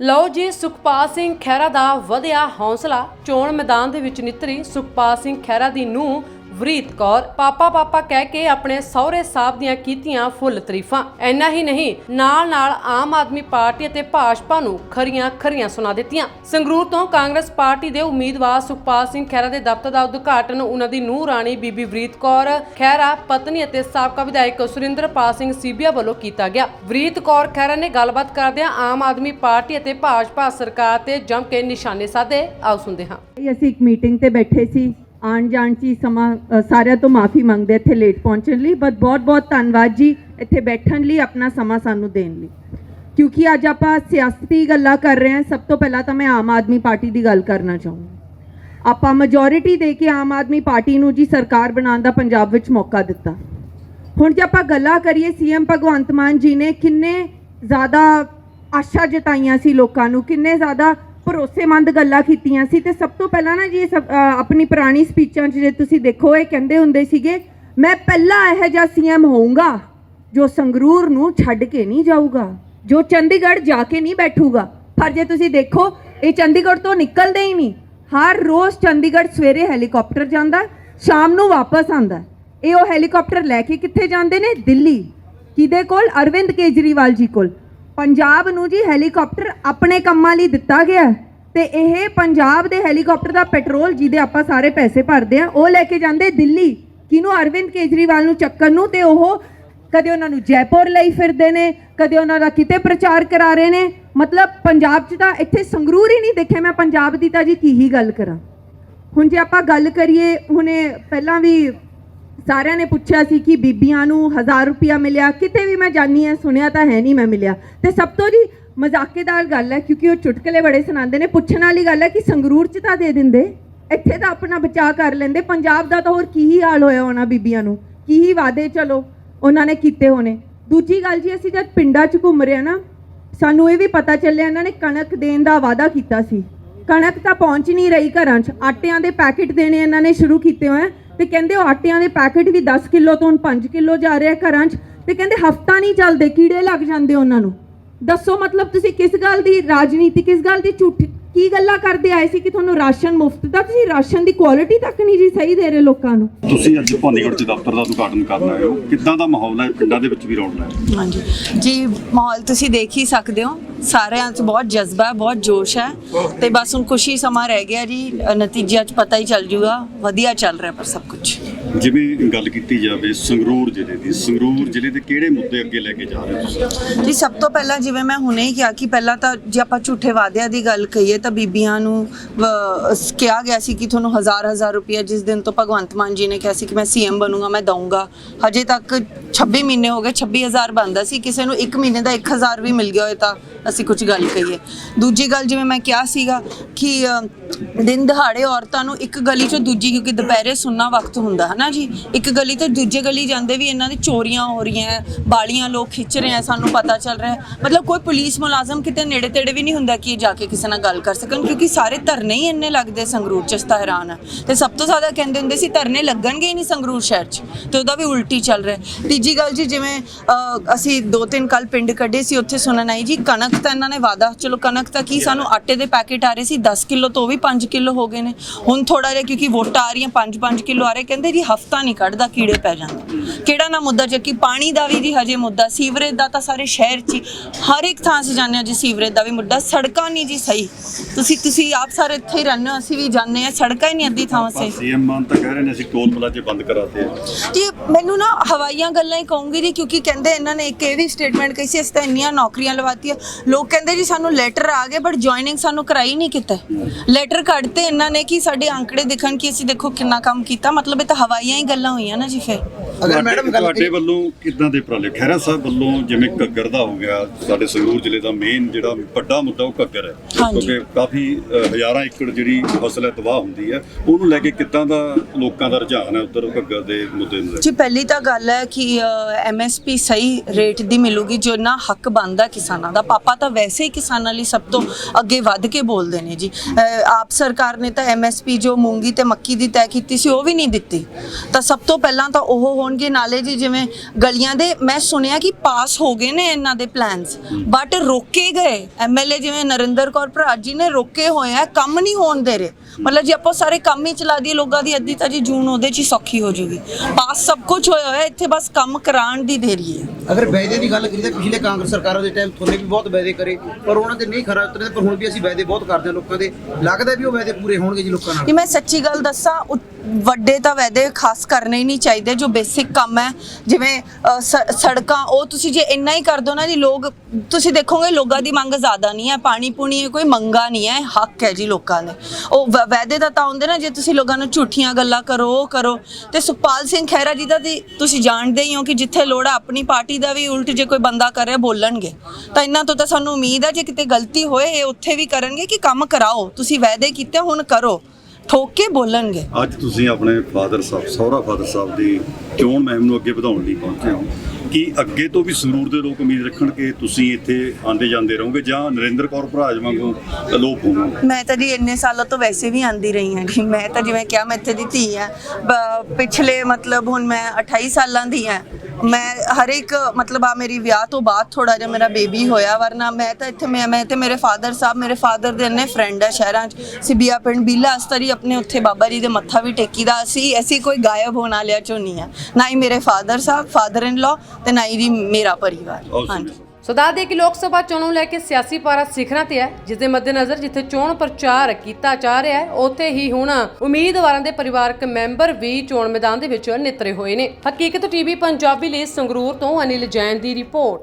ਲਓ ਜੀ, ਸੁਖਪਾਲ ਸਿੰਘ ਖਹਿਰਾ ਦਾ ਵਧਿਆ ਹੌਸਲਾ। ਚੋਣ ਮੈਦਾਨ ਦੇ ਵਿੱਚ ਨਿਤਰੀ ਸੁਖਪਾਲ ਸਿੰਘ ਖਹਿਰਾ ਦੀ ਨੂੰ ਵਰੀਤ ਕੌਰ ਪਾਪਾ ਪਾਪਾ ਕਹਿ ਕੇ ਆਪਣੇ ਸਹੁਰੇ ਸਾਹਿਬ ਦੀਆਂ ਕੀਤੀਆਂ ਫੁੱਲ ਤਾਰੀਫਾਂ। ਇੰਨਾ ਹੀ ਨਹੀਂ ਨਾਲ ਨਾਲ ਆਮ ਆਦਮੀ ਪਾਰਟੀ ਅਤੇ ਭਾਜਪਾ ਨੂੰ ਖਰੀਆਂ ਖਰੀਆਂ ਸੁਣਾ ਦਿੱਤੀਆਂ। ਸੰਗਰੂਰ ਤੋਂ ਕਾਂਗਰਸ ਪਾਰਟੀ ਦੇ ਉਮੀਦਵਾਰ ਸੁਖਪਾਲ ਸਿੰਘ ਖਹਿਰਾ ਦੇ ਦਫ਼ਤਰ ਦਾ ਉਦਘਾਟਨ ਉਹਨਾਂ ਦੀ ਨੂੰਹ ਰਾਣੀ ਬੀਬੀ ਵਰੀਤ ਕੌਰ, ਖਹਿਰਾ ਪਤਨੀ ਅਤੇ ਸਾਬਕਾ ਵਿਧਾਇਕ ਸੁਰਿੰਦਰਪਾਲ ਸਿੰਘ ਸੀਬੀਆ ਵੱਲੋਂ ਕੀਤਾ ਗਿਆ। ਵਰੀਤ ਕੌਰ ਖਹਿਰਾ ਨੇ ਗੱਲਬਾਤ ਕਰਦਿਆਂ ਆਮ ਆਦਮੀ ਪਾਰਟੀ ਅਤੇ ਭਾਜਪਾ ਸਰਕਾਰ ਤੇ ਜੰਮ ਕੇ ਨਿਸ਼ਾਨੇ ਸਾਧੇ। ਆਓ ਸੁਣਦੇ ਹਾਂ। ਅਸੀਂ ਇੱਕ ਮੀਟਿੰਗ ਤੇ ਬੈਠੇ ਸੀ। ਆਉਣ ਜਾਣ ਚ ਹੀ ਸਮਾਂ ਸਾਰਿਆਂ ਤੋਂ ਮਾਫੀ ਮੰਗਦੇ ਇੱਥੇ ਲੇਟ ਪਹੁੰਚਣ ਲਈ ਬਟ ਬਹੁਤ ਬਹੁਤ ਧੰਨਵਾਦ ਜੀ ਇੱਥੇ ਬੈਠਣ ਲਈ, ਆਪਣਾ ਸਮਾਂ ਸਾਨੂੰ ਦੇਣ ਲਈ। ਕਿਉਂਕਿ ਅੱਜ ਆਪਾਂ ਸਿਆਸਤੀ ਗੱਲਾਂ ਕਰ ਰਹੇ ਹਾਂ, ਸਭ ਤੋਂ ਪਹਿਲਾਂ ਤਾਂ ਮੈਂ ਆਮ ਆਦਮੀ ਪਾਰਟੀ ਦੀ ਗੱਲ ਕਰਨਾ ਚਾਹੂੰਗੀ ਆਪਾਂ ਮੈਜੋਰਿਟੀ ਦੇ ਕੇ ਆਮ ਆਦਮੀ ਪਾਰਟੀ ਨੂੰ ਜੀ ਸਰਕਾਰ ਬਣਾਉਣ ਦਾ ਪੰਜਾਬ ਵਿੱਚ ਮੌਕਾ ਦਿੱਤਾ। ਹੁਣ ਜੇ ਆਪਾਂ ਗੱਲਾਂ ਕਰੀਏ ਸੀਐਮ ਭਗਵੰਤ ਮਾਨ ਜੀ ਨੇ ਕਿੰਨੇ ਜ਼ਿਆਦਾ ਆਸ਼ਾ ਜਤਾਈਆਂ ਸੀ ਲੋਕਾਂ ਨੂੰ, ਕਿੰਨੇ ਜ਼ਿਆਦਾ ਭਰੋਸੇਮੰਦ ਗੱਲਾਂ ਕੀਤੀਆਂ ਸੀ ਤੇ ਸਭ ਤੋਂ ਪਹਿਲਾਂ ਨਾ ਜੀ ਇਹ ਸਭ- ਆਪਣੀ ਪੁਰਾਣੀ ਸਪੀਚਾਂ 'ਚ ਜੇ ਤੁਸੀਂ ਦੇਖੋ, ਇਹ ਕਹਿੰਦੇ ਹੁੰਦੇ ਸੀਗੇ, ਮੈਂ ਪਹਿਲਾ ਇਹੋ ਜਿਹਾ ਸੀਐਮ ਹੋਊਂਗਾ, ਜੋ ਸੰਗਰੂਰ ਨੂੰ ਛੱਡ ਕੇ ਨਹੀਂ ਜਾਊਗਾ, ਜੋ ਚੰਡੀਗੜ੍ਹ ਜਾ ਕੇ ਨਹੀਂ ਬੈਠੂਗਾ। ਪਰ ਜੇ ਤੁਸੀਂ ਦੇਖੋ, ਇਹ ਚੰਡੀਗੜ੍ਹ ਤੋਂ ਨਿਕਲਦੇ ਹੀ ਨਹੀਂ। ਹਰ ਰੋਜ਼ ਚੰਡੀਗੜ੍ਹ ਸਵੇਰੇ ਹੈਲੀਕਾਪਟਰ ਜਾਂਦਾ, ਸ਼ਾਮ ਨੂੰ ਵਾਪਸ ਆਂਦਾ ਇਹ ਉਹ ਹੈਲੀਕਾਪਟਰ ਲੈ ਕੇ ਕਿੱਥੇ ਜਾਂਦੇ ਨੇ? ਦਿੱਲੀ। ਕਿਹਦੇ ਕੋਲ? ਅਰਵਿੰਦ ਕੇਜਰੀਵਾਲ ਜੀ ਕੋਲ। ਪੰਜਾਬ ਨੂੰ ਜੀ ਹੈਲੀਕਾਪਟਰ ਆਪਣੇ ਕੰਮਾਂ ਲਈ ਦਿੱਤਾ ਗਿਆ ਹੈ ਤੇ ਇਹ ਪੰਜਾਬ ਦੇ ਹੈਲੀਕਾਪਟਰ ਦਾ ਪੈਟਰੋਲ ਜਿਹਦੇ ਆਪਾਂ ਸਾਰੇ ਪੈਸੇ ਭਰਦੇ ਆ ਉਹ ਲੈ ਕੇ ਜਾਂਦੇ ਦਿੱਲੀ। ਕਿਹਨੂੰ? ਅਰਵਿੰਦ ਕੇਜਰੀਵਾਲ ਨੂੰ ਚੱਕਰ ਨੂੰ ਤੇ ਉਹ ਕਦੇ ਉਹਨਾਂ ਨੂੰ ਜੈਪੁਰ ਲਈ ਫਿਰਦੇ ਨੇ, ਕਦੇ ਉਹਨਾਂ ਦਾ ਕਿਤੇ ਪ੍ਰਚਾਰ ਕਰਾ ਰਹੇ ਨੇ। ਮਤਲਬ ਪੰਜਾਬ 'ਚ ਤਾਂ ਇੱਥੇ ਸੰਗਰੂਰ ਹੀ ਨਹੀਂ ਦੇਖਿਆ ਮੈਂ, ਪੰਜਾਬ ਦੀ ਤਾਂ ਜੀ ਕੀ ਹੀ ਗੱਲ ਕਰਾਂ। ਹੁਣ ਜੇ ਆਪਾਂ ਗੱਲ ਕਰੀਏ, ਹੁਣੇ ਪਹਿਲਾਂ ਵੀ ਸਾਰਿਆਂ ਨੇ ਪੁੱਛਿਆ ਸੀ ਕਿ ਬੀਬੀਆਂ ਨੂੰ 1000 ਰੁਪਿਆ ਮਿਲਿਆ, ਕਿਤੇ ਵੀ ਮੈਂ ਜਾਣੀ ਹੈ, ਸੁਣਿਆ ਤਾਂ ਹੈ ਨਹੀਂ ਮੈਂ ਮਿਲਿਆ। ਤੇ ਸਭ ਤੋਂ ਜੀ ਮਜ਼ਾਕੇਦਾਰ ਗੱਲ ਹੈ, ਕਿਉਂਕਿ ਉਹ ਚੁਟਕਲੇ ਬੜੇ ਸੁਣਾਉਂਦੇ ਨੇ, ਪੁੱਛਣ ਵਾਲੀ ਗੱਲ ਹੈ ਕਿ ਸੰਗਰੂਰ 'ਚ ਤਾਂ ਦੇ ਦਿੰਦੇ, ਇੱਥੇ ਤਾਂ ਆਪਣਾ ਬਚਾਅ ਕਰ ਲੈਂਦੇ, ਪੰਜਾਬ ਦਾ ਤਾਂ ਹੋਰ ਕੀ ਹੀ ਹਾਲ ਹੋਇਆ ਹੋਣਾ ਬੀਬੀਆਂ ਨੂੰ, ਕੀ ਹੀ ਵਾਅਦੇ, ਚਲੋ, ਉਹਨਾਂ ਨੇ ਕੀਤੇ ਹੋਣੇ। ਦੂਜੀ ਗੱਲ ਜੀ, ਅਸੀਂ ਜਦ ਪਿੰਡਾਂ 'ਚ ਘੁੰਮ ਰਹੇ ਹਾਂ ਨਾ, ਸਾਨੂੰ ਇਹ ਵੀ ਪਤਾ ਚੱਲਿਆ, ਇਹਨਾਂ ਨੇ ਕਣਕ ਦੇਣ ਦਾ ਵਾਅਦਾ ਕੀਤਾ ਸੀ। ਕਣਕ ਤਾਂ ਪਹੁੰਚ ਨਹੀਂ ਰਹੀ ਘਰਾਂ 'ਚ, ਆਟਿਆਂ ਦੇ ਪੈਕੇਟ ਦੇਣੇ ਇਹਨਾਂ ਨੇ ਸ਼ੁਰੂ ਕੀਤੇ ਹੋਏ ਤੇ ਕਹਿੰਦੇ ਉਹ ਆਟਿਆਂ ਦੇ ਪੈਕੇਟ ਵੀ 10 ਕਿਲੋ ਤੋਂ ਹੁਣ 5 ਕਿਲੋ ਜਾ ਰਿਹਾ ਘਰਾਂ 'ਚ। ਤੇ ਕਹਿੰਦੇ ਹਫਤਾ ਨਹੀਂ ਚੱਲਦੇ, ਕੀੜੇ ਲੱਗ ਜਾਂਦੇ ਉਹਨਾਂ ਨੂੰ। ਦੱਸੋ ਮਤਲਬ ਤੁਸੀਂ ਕਿਸ ਗੱਲ ਦੀ ਰਾਜਨੀਤੀ, ਕਿਸ ਗੱਲ ਦੀ ਝੂਠੀ ਕੀ ਗੱਲਾਂ ਕਰਦੇ ਆਏ ਸੀ ਕਿ ਤੁਹਾਨੂੰ ਰਾਸ਼ਨ ਮੁਫਤ ਦਾ ਤੁਸੀਂ ਰਾਸ਼ਨ ਦੀ ਕੁਆਲਿਟੀ ਤੱਕ ਨਹੀਂ ਜੀ ਸਹੀ ਦੇ ਰਹੇ ਲੋਕਾਂ ਨੂੰ? ਤੁਸੀਂ ਅੱਜ ਭਵਾਨੀਗੜ੍ਹ ਚ ਦਫ਼ਤਰ ਦਾ ਉਦਘਾਟਨ ਕਰਨ ਆਏ ਹੋ। ਕਿੱਦਾਂ ਦਾ ਮਾਹੌਲ ਹੈ? ਪਿੰਡਾਂ ਦੇ ਵਿੱਚ ਵੀ ਰੌਣਕ ਹੈ। ਹਾਂਜੀ। ਜੀ ਮਾਹੌਲ ਤੁਸੀਂ ਦੇਖ ਹੀ ਸਕਦੇ ਹੋ। ਸਾਰਿਆਂ 'ਚ ਬਹੁਤ ਜਜ਼ਬਾ ਹੈ ਬਹੁਤ ਜੋਸ਼ ਹੈ ਤੇ ਬਸ ਹੁਣ ਖੁਸ਼ੀ ਸਮਾਂ ਰਹਿ ਗਿਆ ਜੀ। ਨਤੀਜਿਆਂ 'ਚ ਪਤਾ ਹੀ ਚੱਲ ਜੂਗਾ। ਵਧੀਆ ਚੱਲ ਰਿਹਾ ਪਰ ਸਭ ਕੁਝ ਜਿਵੇਂ ਗੱਲ ਕੀਤੀ ਜਾਵੇ ਸੰਗਰੂਰ ਜ਼ਿਲ੍ਹੇ ਦੀ, ਸੰਗਰੂਰ ਜ਼ਿਲ੍ਹੇ ਦੇ ਕਿਹੜੇ ਮੁੱਦੇ ਅੱਗੇ ਲੈ ਕੇ ਜਾ ਰਹੇ ਹੋ ਤੁਸੀਂ? ਜੀ, ਸਭ ਤੋਂ ਪਹਿਲਾਂ ਜਿਵੇਂ ਮੈਂ ਹੁਣੇ ਹੀ ਕਿਹਾ ਕਿ ਪਹਿਲਾਂ ਤਾਂ ਜੇ ਆਪਾਂ ਝੂਠੇ ਵਾਅਦਿਆਂ ਦੀ ਗੱਲ ਕਹੀਏ ਤਾਂ ਬੀਬੀਆਂ ਨੂੰ ਕਿਹਾ ਗਿਆ ਸੀ ਕਿ ਤੁਹਾਨੂੰ ਹਜ਼ਾਰ ਹਜ਼ਾਰ ਰੁਪਏ ਜਿਸ ਦਿਨ ਤੋਂ ਭਗਵੰਤ ਮਾਨ ਜੀ ਨੇ ਕਿਹਾ ਸੀ ਕਿ ਮੈਂ ਸੀਐਮ ਬਣੂੰਗਾ, ਮੈਂ ਦਊਂਗਾ। ਹਜੇ ਤੱਕ 26 ਮਹੀਨੇ ਹੋ ਗਏ 26000 ਬਣਦਾ ਸੀ, ਕਿਸੇ ਨੂੰ 1 ਮਹੀਨੇ ਦਾ 1000 ਵੀ ਮਿਲ ਗਿਆ ਹੋਏ ਤਾਂ ਅਸੀਂ ਕੁਝ ਗੱਲ ਕਹੀਏ। ਦੂਜੀ ਗੱਲ ਜਿਵੇਂ ਮੈਂ ਕਿਹਾ ਸੀਗਾ ਕਿ ਦਿਨ ਦਿਹਾੜੇ ਔਰਤਾਂ ਨੂੰ ਇੱਕ ਗਲੀ ਚੋਂ ਦੂਜੀ, ਕਿਉਂਕਿ ਦੁਪਹਿਰੇ ਸੁੰਨਾ ਵਕਤ ਹੁੰਦਾ ਹੈ ਨਾ ਜੀ? ਇੱਕ ਗਲੀ ਤੋਂ ਦੂਜੇ ਗਲੀ ਜਾਂਦੇ ਵੀ ਇਹਨਾਂ ਦੀ ਚੋਰੀਆਂ ਹੋ ਰਹੀਆਂ, ਬਾਲੀਆਂ ਲੋਕ ਖਿੱਚ ਰਹੇ ਆ, ਸਾਨੂੰ ਪਤਾ ਚੱਲ ਰਿਹਾ। ਮਤਲਬ ਕੋਈ ਪੁਲਿਸ ਮੁਲਾਜ਼ਮ ਕਿਤੇ ਨੇੜੇ ਤੇੜੇ ਵੀ ਨਹੀਂ ਹੁੰਦਾ ਕਿ ਜਾ ਕੇ ਕਿਸੇ ਨਾਲ ਗੱਲ ਕਰ ਸਕਣ, ਕਿਉਂਕਿ ਸਾਰੇ ਧਰਨੇ ਹੀ ਇੰਨੇ ਲੱਗਦੇ ਸੰਗਰੂਰ ਚ, ਅਸੀਂ ਤਾਂ ਹੈਰਾਨ ਤੇ ਸਭ ਤੋਂ ਜ਼ਿਆਦਾ ਕਹਿੰਦੇ ਹੁੰਦੇ ਸੀ, ਧਰਨੇ ਲੱਗਣਗੇ ਹੀ ਨਹੀਂ ਸੰਗਰੂਰ ਸ਼ਹਿਰ ਚ, ਤੇ ਉਹਦਾ ਵੀ ਉਲਟੀ ਚੱਲ ਰਿਹਾ। ਤੀਜੀ ਗੱਲ ਜੀ ਜਿਵੇਂ ਅਸੀਂ ਦੋ ਤਿੰਨ ਕੱਲ ਪਿੰਡ ਕੱਢੇ ਸੀ, ਉੱਥੇ ਸੁਣਨ ਆਈ ਜੀ, ਕਣਕ ਤਾਂ ਇਹਨਾਂ ਨੇ ਵਾਦਾ ਚਲੋ ਕਣਕ ਤਾਂ ਕੀ ਸਾਨੂੰ ਆਟੇ ਦੇ ਪੈਕੇਟ ਆ ਰਹੇ ਸੀ 10 ਕਿਲੋ ਤੋਂ ਵੀ 5 ਕਿਲੋ ਹੋ ਗਏ ਨੇ। ਹੁਣ ਥੋੜਾ ਜਿਹਾ ਕਿਉਂਕਿ ਵੋਟਾਂ ਆ ਰਹੀਆਂ 5-5 ਕਿਲੋ ਆ ਰਹੇ ਕਹਿੰਦੇ ਜੀ ਹਫਤਾ ਨਹੀਂ ਕੱਢਦਾ ਕੀੜੇ ਪੈ ਜਾਂਦੇ। ਕਿਹੜਾ ਨਾ ਮੁੱਦਾ ਚੱਕੀ ਪਾਣੀ ਦਾ ਵੀ ਜੀ ਹਜੇ ਮੁੱਦਾ ਸੀਵਰੇਜ ਦਾ ਤਾਂ ਸਾਰੇ ਸ਼ਹਿਰ 'ਚ ਹਰ ਇੱਕ ਥਾਂ 'ਤੇ ਹਾਂ ਜੀ ਸੀਵਰੇਜ ਦਾ ਵੀ ਮੁੱਦਾ ਸੜਕਾਂ ਨਹੀਂ ਜੀ ਸਹੀ। ਤੁਸੀਂ ਤੁਸੀਂ ਆਪ ਸਾਰੇ ਇੱਥੇ ਹੀ ਰਹਿੰਦੇ ਹੋ ਅਸੀਂ ਵੀ ਜਾਂਦੇ ਹਾਂ ਸੜਕਾਂ ਹੀ ਨਹੀਂ ਅੱਧੀ ਥਾਂ ਸਹੀ। ਸੀਐਮ ਮਾਨ ਤਾਂ ਕਹਿ ਰਹੇ ਨੇ ਅਸੀਂ ਟੋਲ ਪਲਾਜ਼ੇ ਬੰਦ ਕਰਾਤੇ ਆ। ਜੀ ਮੈਨੂੰ ਨਾ ਹਵਾਈਆਂ ਗੱਲਾਂ ਹੀ ਕਹੂੰਗੀ ਜੀ ਕਿਉਂਕਿ ਕਹਿੰਦੇ ਇਹਨਾਂ ਨੇ ਇੱਕ ਇਹ ਵੀ ਸਟੇਟਮੈਂਟ ਕਹੀ ਸੀ ਅਸੀਂ ਤਾਂ ਇੰਨੀਆਂ ਨੌਕਰੀਆਂ ਲਵਾਤੀਆਂ। ਲੋਕ ਕਹਿੰਦੇ ਜੀ ਸਾਨੂੰ ਲੈਟਰ ਆ ਗਏ ਬਟ ਜੁਆਇਨਿੰਗ ਸਾਨੂੰ ਕਰਾਈ ਨਹੀਂ ਕਿਤੇ। ਲੈਟਰ ਕੱਢਤੇ ਇਹਨਾਂ ਨੇ ਕਿ ਸਾਡੇ ਅੰਕੜੇ ਦਿਖਣ ਕਿ ਅਸੀਂ ਦੇਖੋ ਕਿੰਨਾ ਕੰਮ ਕੀਤਾ। ਮਤਲਬ ਇਹ ਤਾਂ ਹਵਾਈਆਂ ਹੀ ਗੱਲਾਂ ਹੋਈਆਂ ਨਾ ਜੀ ਫਿਰ। ਅਗਰ ਮੈਡਮ ਗੱਲ ਤੁਹਾਡੇ ਵੱਲੋਂ ਕਿੱਦਾਂ ਦੇ ਉਪਰਾਲੇ? ਖਹਿਰਾ ਸਾਹਿਬ ਵੱਲੋਂ ਜਿਵੇਂ ਘੱਗਰ ਦਾ ਹੋ ਗਿਆ ਸਾਡੇ ਸੰਗਰੂਰ ਜ਼ਿਲ੍ਹੇ ਦਾ ਮੇਨ ਜਿਹੜਾ ਵੱਡਾ ਮੁੱਦਾ ਉਹ ਘੱਗਰ ਹੈ। ਕਿਉਂਕਿ ਕਾਫੀ ਹਜ਼ਾਰਾਂ ਏਕੜ ਜਿਹੜੀ ਫਸਲ ਹੈ ਤਬਾਹ ਹੁੰਦੀ ਹੈ। ਉਹਨੂੰ ਲੈ ਕੇ ਕਿੱਦਾਂ ਦਾ ਲੋਕਾਂ ਦਾ ਰੁਝਾਨ ਹੈ ਉਧਰ ਘੱਗਰ ਦੇ ਮੁੱਦੇ ਨੂੰ? ਜੀ ਪਹਿਲੀ ਤਾਂ ਗੱਲ ਹੈ ਕਿ ਐਮਐਸਪੀ ਸਹੀ ਰੇਟ ਦੀ ਮਿਲੂਗੀ ਜੋ ਨਾ ਹੱਕ ਬਣਦਾ ਕਿਸਾਨਾਂ ਦਾ। ਪਾਪਾ ਤਾਂ ਵੈਸੇ ਹੀ ਕਿਸਾਨਾਂ ਲਈ ਸਭ ਤੋਂ ਅੱਗੇ ਵੱਧ ਕੇ ਬੋਲਦੇ ਨੇ ਜੀ। ਆਪ ਸਰਕਾਰ ਨੇ ਤਾਂ ਐਮਐਸਪੀ ਜੋ ਮੂੰਗੀ ਤੇ ਮੱਕੀ ਦੀ ਤੈਅ ਕੀਤੀ ਸੀ, ਉਹ ਵੀ ਨਹੀਂ ਦਿੱਤੀ। ਤਾਂ ਸਭ ਤੋਂ ਪਹਿਲਾਂ ਤਾਂ ਉਹ ਹੋਣਗੇ ਨਾਲੇ ਜੀ, ਜਿਵੇਂ ਗਲੀਆਂ ਦੇ ਮੈਂ ਸੁਣਿਆ ਕਿ ਪਾਸ ਹੋ ਗਏ ਨੇ ਇਹਨਾਂ ਦੇ ਪਲਾਨਸ ਬਟ ਰੋਕੇ ਗਏ। ਐਮਐਲਏ ਜਿਵੇਂ ਨਰਿੰਦਰ ਕੌਰ ਭਰਾਜ ਜੀ ਨੇ ਰੋਕੇ ਹੋਏ ਆ, ਕੰਮ ਨਹੀਂ ਹੋਣ ਦੇ ਰਹੇ। ਮਤਲਬ ਜੇ ਆਪਾਂ ਸਾਰੇ ਕੰਮ ਹੀ ਚਲਾ ਦਈਏ ਲੋਕਾਂ ਦੀ ਅੱਧੀ, ਤਾਂ ਜੀ ਜੂਨ ਉਹਦੇ ਚ ਹੀ ਸੌਖੀ ਹੋ ਜੂਗੀ। ਪਾਸ ਸਭ ਕੁਝ ਹੋਇਆ ਹੋਇਆ, ਇੱਥੇ ਬਸ ਕੰਮ ਕਰਾਉਣ ਦੀ ਦੇਰੀ ਹੈ। ਅਗਰ ਵਾਅਦੇ ਦੀ ਗੱਲ ਕਰੀਏ ਤਾਂ ਪਿਛਲੇ ਕਾਂਗਰਸ ਸਰਕਾਰਾਂ ਦੇ ਟਾਈਮ ਤੁਹਾਨੇ ਵੀ ਬਹੁਤ ਵਾਅਦੇ ਕਰੇ, ਪਰ ਉਹਨਾਂ ਤੇ ਨਹੀਂ ਖਰਾ ਉਤਰੇ, ਪਰ ਹੁਣ ਵੀ ਅਸੀਂ ਵਾਅਦੇ ਬਹੁਤ ਕਰਦੇ ਹਾਂ ਲੋਕਾਂ ਦੇ। ਲੱਗਦਾ ਵੀ ਉਹ ਵਾਅਦੇ ਪੂਰੇ ਹੋਣਗੇ ਜੀ ਲੋਕਾਂ ਨਾਲ। ਕਿ ਮੈਂ ਸੱਚੀ ਗੱਲ ਦੱਸਾਂ ਵੱਡੇ ਤਾਂ ਵੈਦੇ ਖਾਸ ਕਰਨੇ ਹੀ ਨਹੀਂ ਚਾਹੀਦੇ, ਜੋ ਬੇਸਿਕ ਕੰਮ ਹੈ। ਜਿਵੇਂ ਸੜਕਾਂ, ਉਹ ਤੁਸੀਂ ਜੇ ਇੰਨਾ ਹੀ ਕਰ ਦੋ ਨਾ ਜੀ, ਲੋਕ, ਤੁਸੀਂ ਦੇਖੋਗੇ ਲੋਕਾਂ ਦੀ ਮੰਗ ਜ਼ਿਆਦਾ ਨਹੀਂ ਹੈ। ਪਾਣੀ ਪੂਣੀ ਕੋਈ ਮੰਗਾ ਨਹੀਂ ਹੈ ਹੱਕ ਹੈ ਜੀ ਲੋਕਾਂ ਦੇ। ਉਹ ਵ- ਦਾ ਤਾਂ ਹੁੰਦੇ ਨਾ, ਜੇ ਤੁਸੀਂ ਲੋਕਾਂ ਨੂੰ ਝੂਠੀਆਂ ਗੱਲਾਂ ਕਰੋ, ਉਹ ਕਰੋ। ਤੇ ਸੁਖਪਾਲ ਸਿੰਘ ਖਹਿਰਾ ਜੀ ਦਾ ਤੁਸੀਂ ਜਾਣਦੇ ਹੀ ਹੋ ਕਿ ਜਿੱਥੇ ਲੋੜ ਹੈ, ਆਪਣੀ ਪਾਰਟੀ ਦਾ ਵੀ ਉਲਟ ਜੇ ਕੋਈ ਬੰਦਾ ਕਰ ਰਿਹਾ, ਬੋਲਣਗੇ। ਤਾਂ ਇਹਨਾਂ ਤੋਂ ਤਾਂ ਸਾਨੂੰ ਉਮੀਦ ਹੈ, ਜੇ ਕਿਤੇ ਗਲਤੀ ਹੋਏ, ਇਹ ਉੱਥੇ ਵੀ ਕਰਨਗੇ ਕਿ ਕੰਮ ਕਰਾਓ। ਤੁਸੀਂ ਵਾਅਦੇ ਕੀਤੇ, ਹੁਣ ਕਰੋ। ਠੋਕ ਕੇ ਬੋਲਣਗੇ। ਅੱਜ ਤੁਸੀਂ ਆਪਣੇ ਫਾਦਰ ਸਾਹਿਬ, ਸਹੁਰਾ ਫਾਦਰ ਸਾਹਿਬ ਦੀ ਚੋਣ ਮੁਹਿੰਮ ਨੂੰ ਅੱਗੇ ਵਧਾਉਣ ਲਈ ਪਹੁੰਚੇ ਹੋ। ਕਿ ਅੱਗੇ ਤੋਂ ਵੀ ਸੰਗਰੂਰ ਦੇ ਲੋਕ ਉਮੀਦ ਰੱਖਣ ਕਿ ਤੁਸੀਂ ਇੱਥੇ ਆਂਦੇ ਜਾਂਦੇ ਰਹੋਗੇ ਜਾਂ ਨਰਿੰਦਰ ਕੌਰ ਭਰਾਜ ਵਾਂਗੂ ਅਲੋਪ ਹੋਵੋਗੇ? ਮੈਂ ਤਾਂ ਜੀ ਇੰਨੇ ਸਾਲਾਂ ਤੋਂ ਵੈਸੇ ਵੀ ਆਂਦੀ ਰਹੀ ਹਾਂ ਜੀ। ਮੈਂ ਤਾਂ ਜਿਵੇਂ ਕਿਹਾ, ਮੈਂ ਇੱਥੇ ਦੀ ਧੀ ਆ ਪਿਛਲੇ ਮਤਲਬ ਹੁਣ ਮੈਂ 28 ਸਾਲਾਂ ਦੀ ਆ ਮੈਂ ਹਰ ਇੱਕ ਮਤਲਬ ਆ ਮੇਰੀ ਵਿਆਹ ਤੋਂ ਬਾਅਦ ਥੋੜਾ ਜਿਹਾ ਮੇਰਾ ਬੇਬੀ ਹੋਇਆ, ਵਰਨਾ ਮੈਂ ਤਾਂ ਇੱਥੇ ਮੈਂ ਮੈਂ ਤੇ ਮੇਰੇ ਫਾਦਰ ਸਾਹਿਬ, ਮੇਰੇ ਫਾਦਰ ਦੇ ਇੰਨੇ ਫਰੈਂਡ ਆ ਸ਼ਹਿਰਾਂ 'ਚ। ਸਿਬੀਆ ਪਿੰਡ, ਬੀਲਾ ਅਸਤਰੀ ਆਪਣੇ ਉੱਥੇ ਬਾਬਾ ਜੀ ਦੇ ਮੱਥਾ ਵੀ ਟੇਕੀਦਾ। ਅਸੀਂ ਐਸੀ ਕੋਈ ਗਾਇਬ ਹੋਣ ਵਾਲਿਆਂ ਚੋਂ ਨਹੀਂ ਆ ਨਾ ਹੀ ਮੇਰੇ ਫਾਦਰ ਸਾਹਿਬ ਫਾਦਰ ਇਨ ਲਾ ਤੇ ਨਾ ਹੀ ਜੀ ਮੇਰਾ ਪਰਿਵਾਰ। ਹਾਂਜੀ। ਸੋ ਦੱਸ ਕਿ ਲੋਕ ਸਭਾ ਚੋਣਾਂ ਨੂੰ ਲੈ ਕੇ ਸਿਆਸੀ ਪਾਰਾ ਸਿਖਰਾਂ ਤੇ ਹੈ ਜਿਸ ਦੇ ਮੱਦੇਨਜ਼ਰ ਜਿੱਥੇ ਚੋਣ ਪ੍ਰਚਾਰ ਕੀਤਾ ਜਾ ਰਿਹਾ ਹੈ ਉੱਥੇ ਹੀ ਹੁਣ ਉਮੀਦਵਾਰਾਂ ਦੇ ਪਰਿਵਾਰਕ ਮੈਂਬਰ ਵੀ ਚੋਣ ਮੈਦਾਨ ਦੇ ਵਿੱਚ ਨਿਤਰੇ ਹੋਏ ਨੇ। ਹਕੀਕਤ ਟੀਵੀ ਪੰਜਾਬੀ ਲਈ ਸੰਗਰੂਰ ਤੋਂ ਅਨਿਲ ਜੈਨ ਦੀ ਰਿਪੋਰਟ।